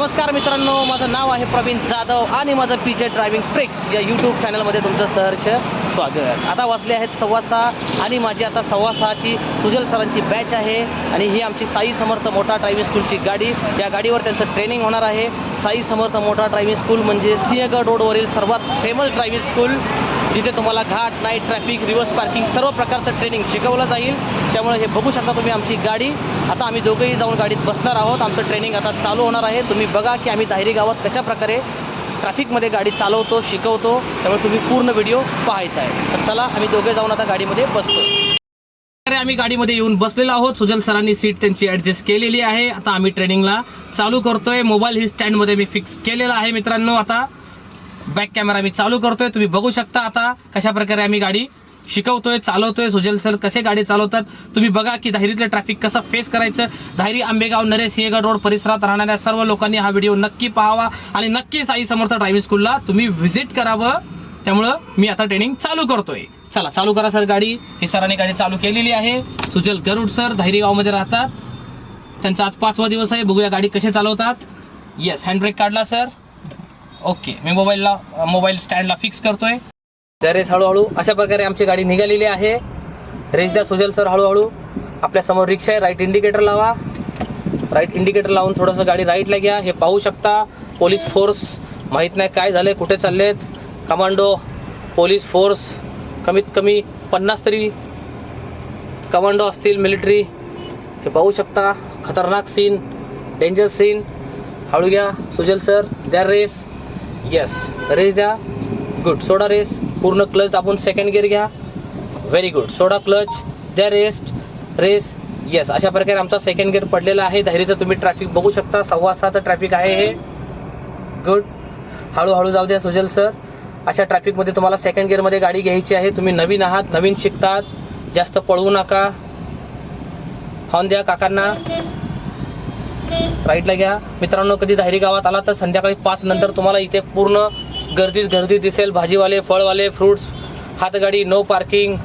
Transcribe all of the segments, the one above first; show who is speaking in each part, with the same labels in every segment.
Speaker 1: नमस्कार मित्रांनो माझं नाव आहे प्रवीण जाधव आणि माझं पी जे ड्रायव्हिंग ट्रिक्स या यूट्यूब चॅनलमध्ये तुमचं सहर्ष स्वागत. आता वाचले आहेत सव्वा सहा आणि माझी आता सव्वा सहाची सुजल सरांची बॅच आहे आणि ही आमची साई समर्थ मोठा ड्रायव्हिंग स्कूलची गाडी. या गाडीवर त्यांचं ट्रेनिंग होणार आहे. साई समर्थ मोठा ड्रायव्हिंग स्कूल म्हणजे सिंहगड रोडवरील सर्वात फेमस ड्रायव्हिंग स्कूल तिथे तुम्हाला घाट नाईट ट्रॅफिक रिव्हर्स पार्किंग सर्व प्रकारचं ट्रेनिंग शिकवलं जाईल. त्यामुळे हे बघू शकता तुम्ही आमची गाडी. आता आम्ही दोघंही जाऊन गाडीत बसणार आहोत. आमचं ट्रेनिंग आता चालू होणार आहे. तुम्ही बघा की आम्ही दाहिरी गावात कशा प्रकारे ट्रॅफिकमध्ये गाडी चालवतो शिकवतो. त्यामुळे तुम्ही पूर्ण व्हिडिओ पाहायचा आहे. तर चला आम्ही दोघे जाऊन आता गाडीमध्ये बसतो आम्ही गाडीमध्ये येऊन बसलेलो आहोत. सुजल सरांनी सीट त्यांची ऍडजस्ट केलेली आहे. आता आम्ही ट्रेनिंगला चालू करतोय. मोबाईल ही स्टँडमध्ये मी फिक्स केलेला आहे मित्रांनो. आता बॅक कॅमेरा मी चालू करतोय. तुम्ही बघू शकता आता कशा प्रकारे आम्ही गाडी शिकवतोय चालवतोय. सुजल सर कसे गाडी चालवतात. तुम्ही बघा की धायरीतलं ट्रॅफिक कसं फेस करायचं. धायरी आंबेगाव नरे सिंहगड रोड परिसरात राहणाऱ्या सर्व लोकांनी हा व्हिडिओ नक्की पाहावा आणि नक्की साई समर्थ ड्रायव्हिंग स्कूलला तुम्ही व्हिजिट करावं. त्यामुळं मी आता ट्रेनिंग चालू करतोय. चला चालू करा सर गाडी. हे सरांनी गाडी चालू केलेली आहे. सुजल गरुड सर धायरी गावमध्ये राहतात. त्यांचा आज पाचवा दिवस आहे. बघूया गाडी कसे चालवतात. येस हँडब्रेक काढला सर ओके मी मोबाईलला मोबाईल स्टँडला फिक्स करतोय. त्या रेस हळूहळू अशा प्रकारे आमची गाडी निघालेली आहे. रेस द्या सुजल सर हळूहळू आपल्यासमोर रिक्षा आहे. राईट इंडिकेटर लावा. राईट इंडिकेटर लावून थोडंसं गाडी राईटला घ्या. हे पाहू शकता पोलीस फोर्स माहीत नाही काय झालंय कुठे चाललेत. कमांडो पोलीस फोर्स कमीत कमी पन्नास तरी कमांडो असतील मिलिटरी हे पाहू शकता खतरनाक सीन डेंजर सीन हळू घ्या सुजल सर द्या रेस येस रेस द्या. गुड सोडा रेस पूर्ण क्लच दाबून सेकंड गिअर घ्या. व्हेरी गुड सोडा क्लच द्या रेस्ट रेस येस अशा प्रकारे आमचा सेकंड गिअर पडलेला आहे. धायरीचं तुम्ही ट्रॅफिक बघू शकता. सव्वा सहाचं ट्रॅफिक आहे हे. गुड हळूहळू जाऊ द्या सुजल सर अशा ट्रॅफिकमध्ये तुम्हाला सेकंड गिअरमध्ये गाडी घ्यायची आहे. तुम्ही नवीन आहात नवीन शिकतात. जास्त पळवू नका. हॉर्न द्या काकांना. राईटला घ्या. मित्रांनो कधी धायरी गावात आला तर संध्याकाळी पाच नंतर तुम्हाला इथे पूर्ण गर्दीच गर्दी दिसेल. भाजीवाले फळवाले फ्रुट्स हातगाडी नो पार्किंग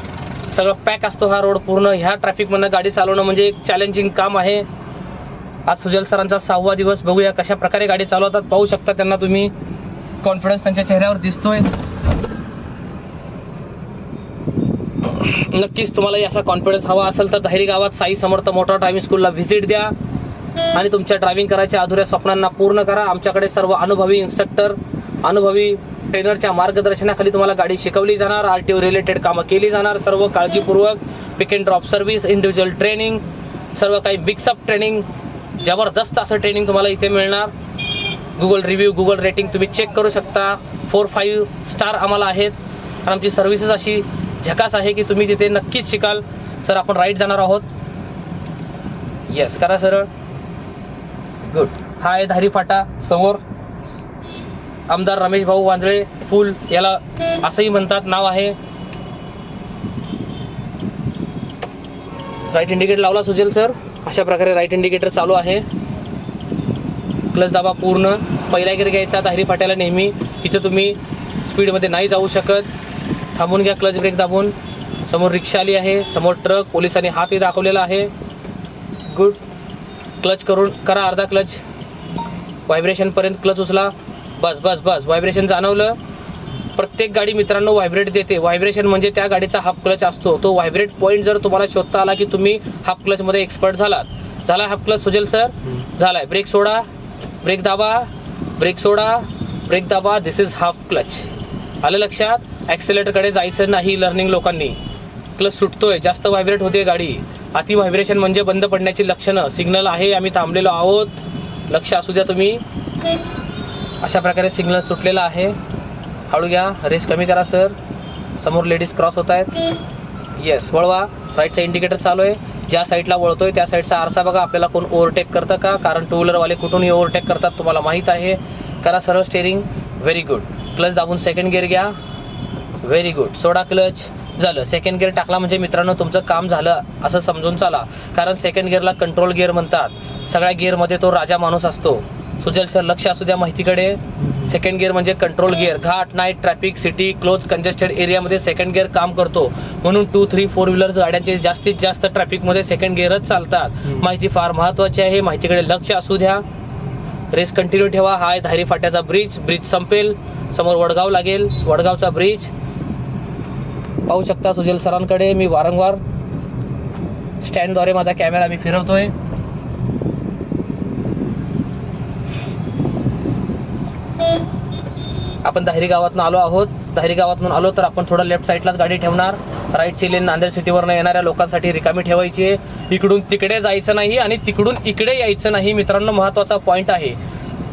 Speaker 1: सगळं पॅक असतो हा रोड पूर्ण. ह्या ट्रॅफिकमधनं गाडी चालवणं म्हणजे एक चॅलेंजिंग काम आहे. आज सुजल सरांचा सहावा दिवस. बघूया कशा प्रकारे गाडी चालवतात. पाहू शकता त्यांना तुम्ही. कॉन्फिडन्स त्यांच्या चेहऱ्यावर दिसतोय. नक्कीच तुम्हाला असा कॉन्फिडन्स हवा असेल तर धायरी गावात साई समर्थ मोठा ड्रायव्हिंग स्कूलला व्हिजिट द्या. आणि तुमच्या ड्रायव्हिंग करायच्या अधुऱ्या स्वप्नांना पूर्ण करा. आमच्याकडे सर्व अनुभवी इन्स्ट्रक्टर अनुभवी ट्रेनरच्या मार्गदर्शनाखाली तुम्हाला गाडी शिकवली जाणार. आर टी ओ रिलेटेड कामं केली जाणार. सर्व काळजीपूर्वक pick and drop service individual training सर्व काही मिक्सअप ट्रेनिंग जबरदस्त असं ट्रेनिंग तुम्हाला इथे मिळणार. गुगल रिव्ह्यू गुगल रेटिंग तुम्ही चेक करू शकता. फोर फाईव्ह स्टार आम्हाला आहेत. आणि आमची सर्व्हिसेस अशी झकास आहे की तुम्ही तिथे नक्कीच शिकाल. सर आपण राईट जाणार आहोत. येस करा सरळ गुड हा आहे धारी फाटा समोर. आमदार रमेश भाऊ वांजळे फुल याला असंही म्हणतात नाव आहे. राईट इंडिकेटर लावला सुजेल सर अशा प्रकारे राईट इंडिकेटर चालू आहे. क्लच दाबा पूर्ण. पहिला गिर घ्यायचा धारी फाट्याला नेहमी. इथं तुम्ही स्पीडमध्ये नाही जाऊ शकत. थांबून घ्या क्लच ब्रेक दाबून. समोर रिक्षा आली आहे. समोर ट्रक पोलिसांनी हातही दाखवलेला आहे. गुड क्लच करून करा अर्धा क्लच व्हायब्रेशनपर्यंत क्लच उचला. बस बस बस. व्हायब्रेशन जाणवलं. प्रत्येक गाडी मित्रांनो व्हायब्रेट देते. व्हायब्रेशन म्हणजे त्या गाडीचा हाफ क्लच असतो. तो व्हायब्रेट पॉईंट जर तुम्हाला शोधता आला की तुम्ही हाफ क्लचमध्ये एक्सपर्ट झालात. झाला हाफ क्लच सुजेल सर झालाय. ब्रेक सोडा. ब्रेक दाबा. ब्रेक सोडा. ब्रेक दाबा. दिस इज हाफ क्लच आलं लक्षात? ॲक्सिलेटरकडे जायचं नाही लर्निंग लोकांनी. क्लच सुटतोय जास्त व्हायब्रेट होते गाडी. अति व्हायब्रेशन म्हणजे बंद पडण्याची लक्षणं. सिग्नल आहे आम्ही थांबलेलो आहोत. लक्ष असू द्या तुम्ही. अशा प्रकारे सिग्नल सुटलेला आहे. हळू घ्या. रेस कमी करा सर समोर लेडीज क्रॉस होत आहेत. येस वळवा. राईटचा इंडिकेटर चालू आहे. ज्या साईडला वळतोय त्या साईडचा आरसा बघा. आपल्याला कोण ओव्हरटेक करतं का? कारण टू व्हीलरवाले कुठूनही ओव्हरटेक करतात तुम्हाला माहीत आहे. करा सरळ स्टेअरिंग व्हेरी गुड क्लच दाबून सेकंड गिअर घ्या. व्हेरी गुड सोडा क्लच झालं. सेकंड गिअर टाकला म्हणजे मित्रांनो तुमचं काम झालं असं समजून चाला. कारण सेकंड गिअरला कंट्रोल गिअर म्हणतात. सगळ्या गिअरमध्ये तो राजा माणूस असतो. सुजल सर लक्ष असू द्या माहितीकडे. सेकंड गिअर म्हणजे कंट्रोल गिअर घाट night traffic city close congested एरियामध्ये सेकंड गिअर काम करतो. म्हणून टू थ्री फोर व्हीलर्स गाड्यांचे जास्तीत जास्त ट्रॅफिकमध्ये सेकंड गिअरच चालतात. माहिती फार महत्वाची आहे. माहितीकडे लक्ष असू द्या. रेस कंटिन्यू ठेवा. हा आहे धारी फाट्याचा ब्रिज ब्रिज संपेल. समोर वडगाव लागेल. वडगावचा ब्रिज पाहू शकता सुजल सरांकडे. मी वारंवार स्टँडद्वारे माझा कॅमेरा मी फिरवतोय. आपण दाहिरी गावातून आलो आहोत. दाहिरी गावातून आलो तर आपण थोडं लेफ्ट साईडलाच गाडी ठेवणार. राईटची लेन नांदेड सिटीवरनं येणाऱ्या लोकांसाठी रिकामी ठेवायची आहे. इकडून तिकडे जायचं नाही आणि तिकडून इकडे यायचं नाही. मित्रांनो महत्त्वाचा पॉईंट आहे.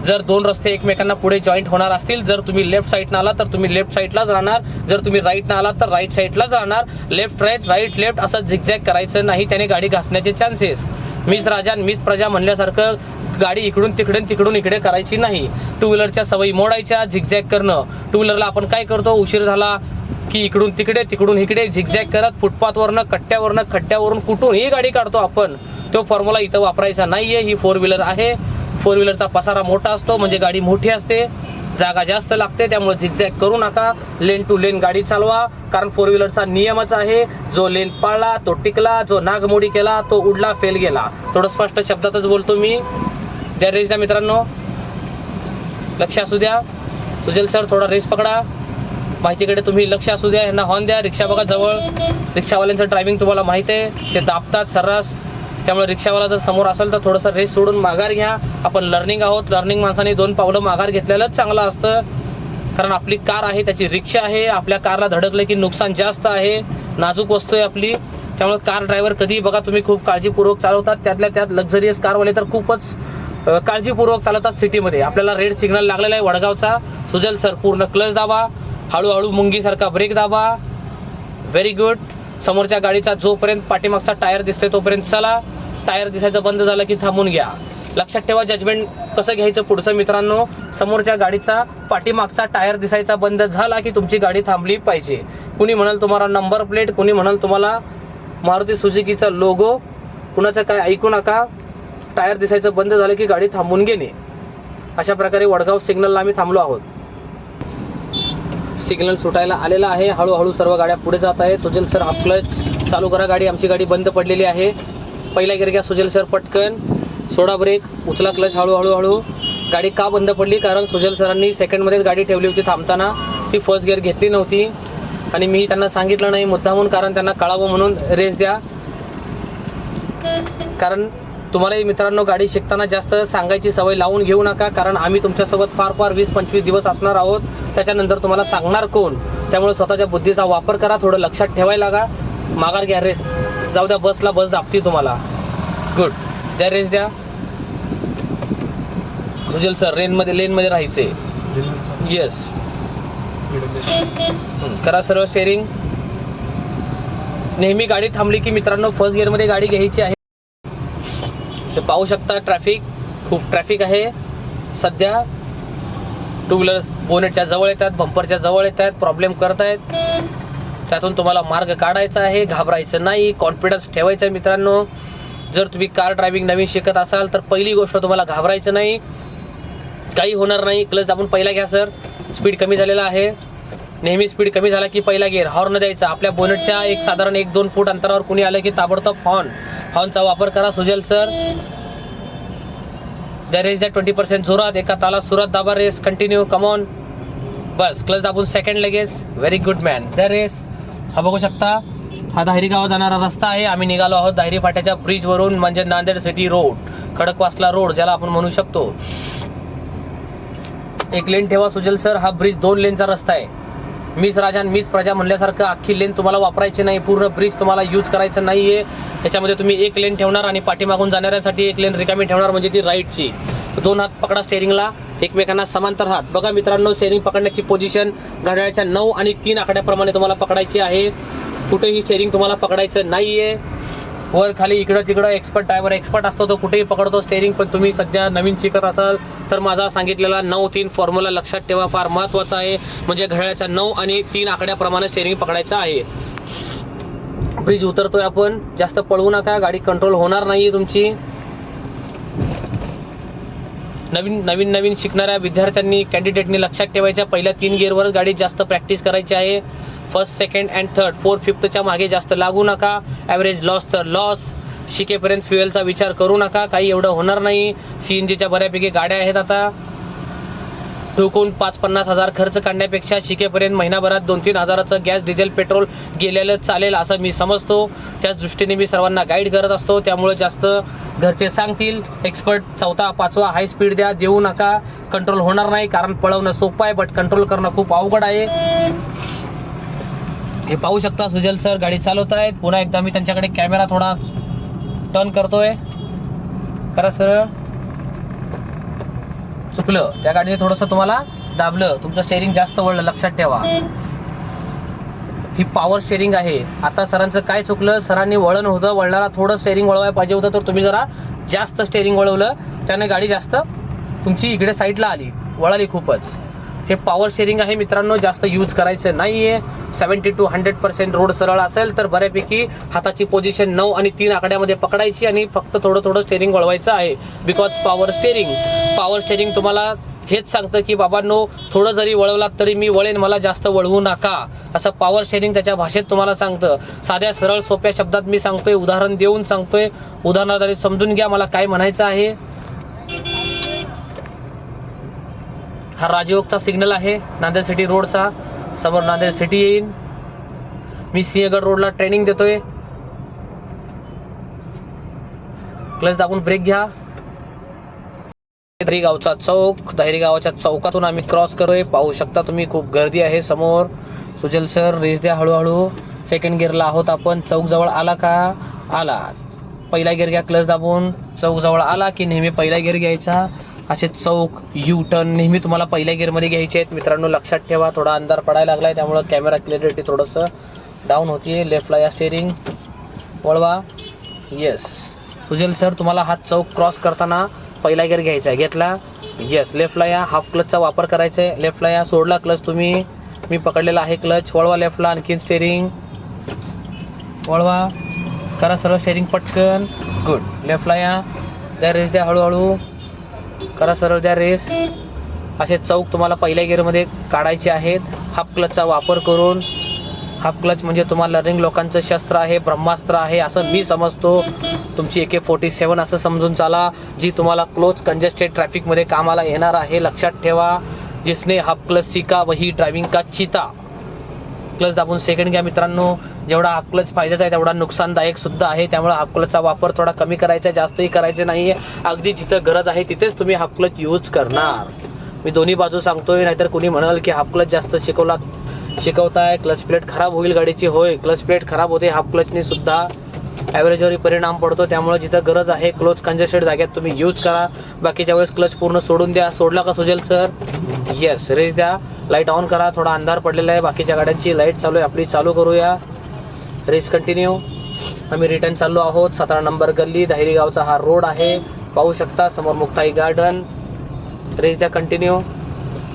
Speaker 1: जर दोन रस्ते एकमेकांना पुढे जॉईंट होणार असतील जर तुम्ही लेफ्ट साईडनं आला तर तुम्ही लेफ्ट साईडलाच राहणार. जर तुम्ही राईटनं आला तर राईट साईडलाच राहणार. लेफ्ट राईट राईट लेफ्ट असं झिकझॅक करायचं नाही त्याने गाडी घासण्याचे चान्सेस मिस राजा मिस प्रजा म्हणल्यासारखं गाडी इकडून तिकडे तिकडून इकडे करायची नाही. टू व्हीलरच्या सवयी मोडायच्या झिकझॅक करणं. टू व्हीलरला आपण काय करतो? उशीर झाला की इकडून तिकडे तिकडून इकडे झिकझॅक करत फुटपाथवरनं कट्ट्यावरनं खड्ड्यावरून कुठूनही गाडी काढतो आपण. तो फॉर्म्युला इथं वापरायचा नाहीये. ही फोर व्हीलर आहे. फोर व्हीलरचा पसारा मोठा असतो म्हणजे गाडी मोठी असते जागा जास्त लागते त्यामुळे झिकझॅक करू नका. लेन टू लेन गाडी चालवा कारण फोर व्हीलरचा नियमच आहे जो लेन पाळला तो टिकला जो नागमोडी केला तो उडला फेल गेला. थोडं स्पष्ट शब्दातच बोलतो मी. द्या रेस द्या मित्रांनो लक्ष असू द्या. सुजल सर थोडा रेस पकडा. माहितीकडे तुम्ही लक्ष असू द्या यांना हॉर्न द्या. रिक्षा बघा जवळ. रिक्षावाल्यांचं ड्रायव्हिंग तुम्हाला माहीत आहे ते दाबतात सर्रास. त्यामुळे रिक्षावाला जर समोर असेल तर थोडंसं रेस सोडून माघार घ्या. आपण लर्निंग आहोत. लर्निंग माणसाने दोन पावलं माघार घेतलेलंच चांगलं असतं. कारण आपली कार आहे त्याची रिक्षा आहे. आपल्या कारला धडकलं की नुकसान जास्त आहे. नाजूक वस्तू आहे आपली. त्यामुळे कार ड्रायव्हर कधीही बघा तुम्ही खूप काळजीपूर्वक चालवतात. त्यातल्या त्यात लक्झरियस कारवाले तर खूपच काळजीपूर्वक चालवतात सिटीमध्ये. आपल्याला रेड सिग्नल लागलेला आहे वडगावचा. सुजल सर पूर्ण क्लच दाबा. हळूहळू मुंगीसारखा ब्रेक दाबा. व्हेरी गुड समोरच्या गाडीचा जोपर्यंत पाठीमागचा टायर दिसतोय तोपर्यंत चला. टायर दिसायचं बंद झालं की थांबून घ्या. लक्षात ठेवा जजमेंट कसं घ्यायचं पुढचं मित्रांनो? समोरच्या गाडीचा पाठीमागचा टायर दिसायचा बंद झाला की तुमची गाडी थांबली पाहिजे. कुणी म्हणाल तुम्हाला नंबर प्लेट कुणी म्हणाल तुम्हाला मारुती सुझुकीचा लोगो कुणाचं काय ऐकू नका. टायर दिसायचं बंद झालं की गाडी थांबून घेणे. अशा प्रकारे वडगाव सिग्नलला आम्ही थांबलो आहोत. सिग्नल सुटायला आलेला आहे. हळूहळू सर्व गाड्या पुढे जात आहेत. सुजल सर हाफ क्लच चालू करा गाडी. आमची गाडी बंद पडलेली आहे. पहिला गिर घ्या सुजल सर पटकन. सोडा ब्रेक. उचला क्लच हळूहळू हळू गाडी का बंद पडली? कारण सुजल सरांनी सेकंडमध्येच गाडी ठेवली होती थांबताना. ती फर्स्ट गिअर घेतली नव्हती. आणि मी त्यांना सांगितलं नाही. मुद्दामून कारण त्यांना कळावं म्हणून रेस द्या. कारण तुम्हालाही मित्रांनो गाडी शिकताना जास्त सांगायची सवय लावून घेऊ नका कारण आम्ही तुमच्यासोबत फार फार वीस पंचवीस दिवस असणार आहोत. त्याच्यानंतर तुम्हाला सांगणार कोण? त्यामुळे स्वतःच्या बुद्धीचा वापर करा थोडं लक्षात ठेवायला लागा. माघार घ्या रेस. जाऊ द्या बसला बस दाबती तुम्हाला. गुड द्या रेस द्या. सुजल सर रेनमध्ये लेनमध्ये राहायचे येस करा सर्व स्टेअरिंग नेहमी गाडी थांबली की मित्रांनो फर्स्ट गिअरमध्ये गाडी घ्यायची आहे. ते पाहू शकता ट्रॅफिक खूप ट्रॅफिक आहे. सध्या टू व्हीलर बोनेटच्या जवळ येतात बंपरच्या जवळ येत आहेत प्रॉब्लेम करत आहेत त्यातून तुम्हाला मार्ग काढायचा आहे घाबरायचं नाही कॉन्फिडन्स ठेवायचा आहे मित्रांनो. जर तुम्ही कार ड्रायव्हिंग नवीन शिकत असाल तर पहिली गोष्ट तुम्हाला घाबरायचं नाही. काही होणार नाही. क्लच दाबून पहिला घ्या सर स्पीड कमी झालेला आहे. नेहमी स्पीड कमी झाला की पहिला गिअर हॉर्न द्यायचा. आपल्या बोनेटच्या एक साधारण एक दोन फूट अंतरावर कुणी आलं की ताबडतोब हॉर्न हॉर्नचा वापर करा सुजल सर द्या रेस द्या ट्वेंटी पर्सेंट जोरात. एका ताला सुरात दाबा रेस कंटिन्यू कमॉन बस. क्लच दाबून सेकंड लगेच. Very good man the race हा बघू शकता. हा दाहिरी गावात जाणारा रस्ता आहे. आम्ही निघालो आहोत दाहिरी फाट्याच्या ब्रिजवरून म्हणजे Nanded city road Khadakwasla road ज्याला आपण म्हणू शकतो. एक लेन ठेवा सुजल सर हा ब्रिज दोन लेनचा रस्ता आहे. मिस राजा आणि मिस प्रजा म्हणल्यासारखं अख्खी लेन तुम्हाला वापरायची नाही. पूर्ण ब्रिज तुम्हाला यूज करायचं नाही आहे त्याच्यामध्ये तुम्ही एक लेन ठेवणार आणि पाठीमागून जाणाऱ्यासाठी एक लेन रिकामी ठेवणार म्हणजे ती राईटची दोन हात पकडा स्टेअरिंगला एकमेकांना समांतर हात बघा मित्रांनो स्टेअरिंग पकडण्याची पोझिशन घड्याळ्याच्या नऊ आणि तीन आकड्याप्रमाणे तुम्हाला पकडायची आहे. कुठेही स्टेअरिंग तुम्हाला पकडायचं नाहीये. वर खाली इकडं तिकडं एक्सपर्ट ड्रायव्हर एक्सपर्ट असतो तो कुठेही पकडतो स्टेअरिंग पण तुम्ही सध्या नवीन शिकत असाल तर माझा सांगितलेला नऊ तीन फॉर्म्युला लक्षात ठेवा फार महत्त्वाचा आहे. म्हणजे घड्याळाच्या नऊ आणि तीन आकड्याप्रमाणे स्टेअरिंग पकडायचं आहे. ब्रिज उतरतोय आपण. जास्त पळवू नका गाडी कंट्रोल होणार नाही तुमची. नवीन नवीन नवीन शिकणाऱ्या विद्यार्थ्यांनी कॅन्डिडेटनी लक्षात ठेवायच्या. पहिल्या तीन गिअरवरच गाडी जास्त प्रॅक्टिस करायची आहे. First second and third four फिफ्थच्या मागे जास्त लागू नका. ॲव्हरेज लॉस तर लॉस शिकेपर्यंत फ्युएलचा विचार करू नका. काही एवढं होणार नाही. सी एन जीच्या बऱ्यापैकी गाड्या आहेत आता. ठोकून पाच पन्नास हजार खर्च काढण्यापेक्षा शिकेपर्यंत महिनाभरात दोन तीन हजाराचं गॅस डिझेल पेट्रोल गेलेलं चालेल असं मी समजतो. त्याच दृष्टीने मी सर्वांना गाईड करत असतो. त्यामुळे जास्त घरचे सांगतील. एक्सपर्ट चौथा पाचवा हाय स्पीड द्या. देऊ नका. कंट्रोल होणार नाही. कारण पळवणं सोपं आहे बट कंट्रोल करणं खूप अवघड आहे. हे पाहू शकता सुजल सर गाडी चालवत आहेत पुन्हा एकदा मी त्यांच्याकडे कॅमेरा थोडा टर्न करतोय. करा सर चुकलं. त्या गाडीने थोडंसं तुम्हाला दाबलं. तुमचं स्टेअरिंग जास्त वळलं. लक्षात ठेवा. ही पॉवर स्टेअरिंग आहे. आता सरांचं काय चुकलं? सरांनी वळण होतं. वळणाला थोडं स्टेअरिंग वळवायला पाहिजे होतं तर तुम्ही जरा जास्त स्टेअरिंग वळवलं. त्याने गाडी जास्त तुमची इकडे साईडला आली. वळाली खूपच. हे पॉवर शेअरिंग आहे मित्रांनो जास्त यूज करायचं नाही आहे seventy to hundred percent road सरळ असेल तर बऱ्यापैकी हाताची पोझिशन नऊ आणि तीन आकड्यामध्ये पकडायची आणि फक्त थोडं थोडं स्टेअरिंग वळवायचं आहे. Because power steering power steering तुम्हाला हेच सांगतं की बाबांनो थोडं जरी वळवलात तरी मी वळेन मला जास्त वळवू नका. असं पॉवर शेअरिंग त्याच्या भाषेत तुम्हाला सांगतं. साध्या सरळ सोप्या शब्दात मी सांगतोय उदाहरण देऊन सांगतोय. उदाहरणाद्वारे समजून घ्या मला काय म्हणायचं आहे. हा राजयोगचा सिग्नल आहे. नांदेड सिटी रोडचा. समोर नांदेड सिटी येईन. मी सिंहगड रोडला ट्रेनिंग देतोय. क्लच दाबून ब्रेक घ्या. गावचा चौक. दहिरी गावाच्या चौकातून आम्ही क्रॉस करूय. पाहू शकता तुम्ही खूप गर्दी आहे समोर. सुजल सर रेस द्या हळूहळू. सेकंड गिअरला आहोत आपण. चौक जवळ आला का? आला. पहिला गिअर घ्या क्लच दाबून. चौक जवळ आला की नेहमी पहिला गिअर घ्यायचा. असे चौक यू टर्न नेहमी तुम्हाला पहिल्या गिअरमध्ये घ्यायचे आहेत. मित्रांनो लक्षात ठेवा थोडा अंधार पडायला लागलाय त्यामुळं कॅमेरा क्लिअरिटी थोडंसं डाऊन होती लेफ्टला या स्टेअरिंग वळवा. येस सुजल सर तुम्हाला हा चौक क्रॉस करताना पहिला गिअर घ्यायचा आहे. घेतला? येस लेफ्टला या हाफ क्लचचा वापर करायचा आहे लेफ्टला या सोडला क्लच तुम्ही. मी पकडलेला आहे क्लच वळवा लेफ्टला आणखीन स्टेअरिंग वळवा. करा सर्व स्टेअरिंग पटकन. गुड लेफ्टला या. द्या रेस द्या हळूहळू करा सरळ द्या रेस. असे चौक तुम्हाला पहिल्या गिअरमध्ये काढायचे आहेत. हाफ क्लचचा वापर करून. हाफ क्लच म्हणजे तुम्हाला लर्निंग लोकांचं शस्त्र आहे ब्रह्मास्त्र आहे असं मी समजतो. तुमची ए के फोर्टी सेवन असं समजून चाला जी तुम्हाला क्लोज कंजेस्टेड ट्रॅफिकमध्ये कामाला येणार आहे. लक्षात ठेवा. जिसने हाफ क्लच सीखा वही ड्रायव्हिंग का चिता. क्लच दाबून सेकंड घ्या मित्रांनो. जेवढा हाफ क्लच फायद्याचा आहे तेवढा नुकसानदायक सुद्धा आहे. त्यामुळे हाफ क्लचचा वापर थोडा कमी करायचा आहे जास्तही करायचे नाही आहे अगदी जिथं गरज आहे तिथेच तुम्ही हाफ क्लच यूज करणार. मी दोन्ही बाजू सांगतोय नाहीतर कुणी म्हणाल की हाफ क्लच जास्त शिकवला शिकवताय क्लच प्लेट खराब होईल गाडीची. होय क्लच प्लेट खराब होते हाफ क्लचने सुद्धा ॲव्हरेजवरही परिणाम पडतो. त्यामुळे जिथं गरज आहे क्लोज कंजेस्टेड जागेत तुम्ही यूज करा. बाकीच्या वेळेस क्लच पूर्ण सोडून द्या. सोडला का सुजेल सर येस रेस द्या. लाइट ऑन करा थोडा अंधार पडलेला आहे बाकीच्या गाड्यांची लाइट चालू आहे आपली चालू करूया. रेस कंटिन्यू आम्ही रिटर्न चाललो आहोत सतरा नंबर गल्ली दाहिरी गावचा हा रोड आहे. पाहू शकता समोर मुक्ताई गार्डन रेस द्या कंटिन्यू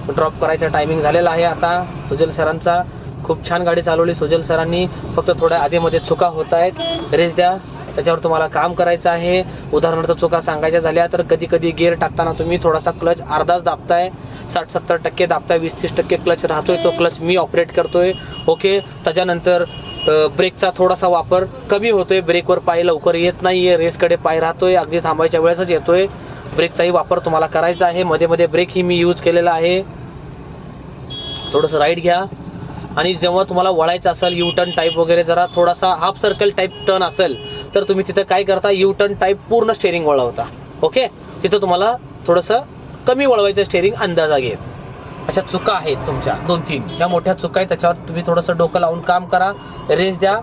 Speaker 1: ड्रॉप करायचा टायमिंग झालेला आहे आता सुजल सरांचा. खूप छान गाडी चालवली सुजल सरांनी. फक्त थोड्या आधीमध्ये चुका होत आहेत. रेस द्या. त्याच्यावर तुम्हाला काम करायचं आहे. उदाहरणार्थ चुका सांगायच्या झाल्या तर कधी कधी गिअर टाकताना तुम्ही थोडासा क्लच अर्धाच दाबताय. साठ सत्तर टक्के दाबताय वीस तीस टक्के क्लच राहतोय. तो क्लच मी ऑपरेट करतोय. ओके? त्याच्यानंतर ब्रेकचा थोडासा वापर कमी होतोय. ब्रेकवर पाय लवकर येत नाहीये. रेसकडे पाय राहतोय. अगदी थांबायच्या वेळेसच येतोय. ब्रेकचाही वापर तुम्हाला करायचा आहे. मध्ये मध्ये ब्रेक ही मी यूज केलेला आहे. थोडंसं राईट घ्या. आणि जेव्हा तुम्हाला वळायचं असेल यू टर्न टाईप वगैरे जरा थोडासा हाफ सर्कल टाईप टर्न असेल तर तुम्ही तिथं काय करता? यू टर्न टाईप पूर्ण स्टेअरिंग वळवता. ओके तिथं तुम्हाला थोडंसं कमी वळवायचं स्टेअरिंग अंदाजा घेत अशा चुका आहेत तुमच्या दोन तीन. या मोठ्या चुका आहेत त्याच्यावर तुम्ही थोडंसं डोकं लावून काम करा. रेस द्या.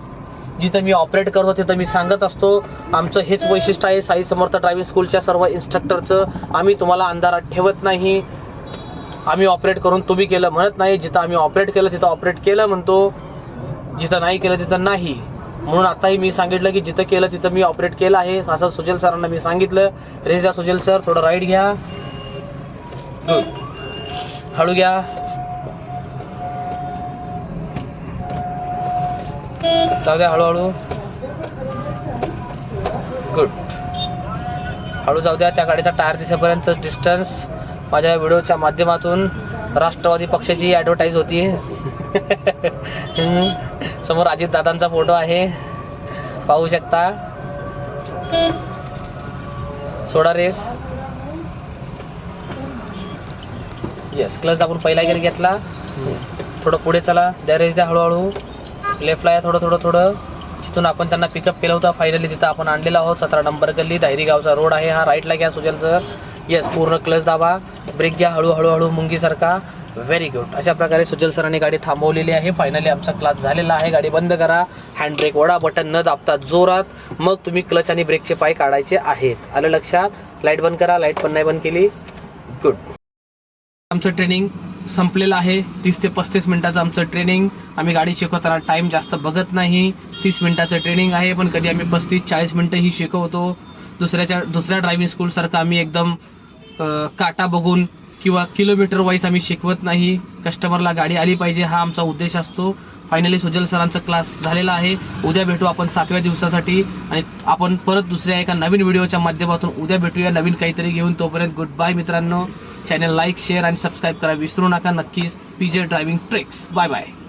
Speaker 1: जिथं मी ऑपरेट करतो तिथं मी सांगत असतो. आमचं हेच वैशिष्ट्य आहे साई समर्थ ड्रायव्हिंग स्कूलच्या सर्व इन्स्ट्रक्टरचं आम्ही तुम्हाला अंधारात ठेवत नाही. आम्ही ऑपरेट करून तुम्ही केलं म्हणत नाही. जिथं आम्ही ऑपरेट केलं तिथं ऑपरेट केलं म्हणतो. जिथं नाही केलं तिथं नाही. म्हणून आताही मी सांगितलं की जिथं केलं तिथं मी ऑपरेट केलं आहे. असं सुजल सरांना मी सांगितलं. रेस द्या सुजल सर थोडं राईट घ्या. हळू घ्या. जाऊ द्या हळूहळू. गुड हळू जाऊ द्या त्या गाडीचा टायर दिसेपर्यंत डिस्टन्स माझ्या व्हिडिओच्या माध्यमातून राष्ट्रवादी पक्षाची ॲडव्हर्टाईज होती. समोर अजित दादांचा फोटो आहे. पाहू शकता. सोडा रेस. येस क्लच आपण पहिला गेअर घेतला. थोडं पुढे चला. द्या रेस द्या हळूहळू. लेफ्टला या थोडं थोडं थोडं. तिथून आपण त्यांना पिकअप केलं होतं फायनली तिथं आपण आणलेला आहोत. सतरा नंबर गल्ली दायरी गावचा रोड आहे हा. राईटला घ्या सुजल सर येस पूर्ण क्लच दाबा. ब्रेक घ्या हळूहळू हळू मुंगीसारखा. व्हेरी गुड अशा प्रकारे सुजल सरांनी गाडी थांबवलेली आहे. फायनली आमचा क्लास झालेला आहे. गाडी बंद करा. हँड ब्रेक वडा बटन न दाबता जोरात. मग तुम्ही क्लच आणि ब्रेकचे पाय काढायचे आहेत. आलं लक्षात? लाइट बंद करा. लाइट पण नाही बंद केली. गुड आमचं ट्रेनिंग संपलेलं आहे. तीस ते पस्तीस मिनिटाचं आमचं ट्रेनिंग आम्ही गाडी शिकवताना टाईम जास्त बघत नाही. तीस मिनिटाचं ट्रेनिंग आहे पण कधी आम्ही पस्तीस चाळीस मिनटंही शिकवतो. दुसऱ्याच्या दुसऱ्या ड्रायव्हिंग स्कूलसारखं आम्ही एकदम काटा बघून किंवा किलोमीटर वाईज आम्ही शिकवत नाही. कस्टमरला गाडी आली पाहिजे हा आमचा उद्देश असतो. फायनली सुजल सरांचा क्लास झालेला आहे. उद्या भेटू आपण सातव्या दिवसासाठी. आणि आपण परत दुसऱ्या एका नवीन व्हिडिओच्या माध्यमातून उद्या भेटूया नवीन काहीतरी घेऊन. तोपर्यंत गुड बाय मित्रांनो. चॅनल लाईक शेअर आणि सबस्क्राईब करा. विसरू नका नक्कीच. पी जे ड्रायव्हिंग ट्रिक्स बाय बाय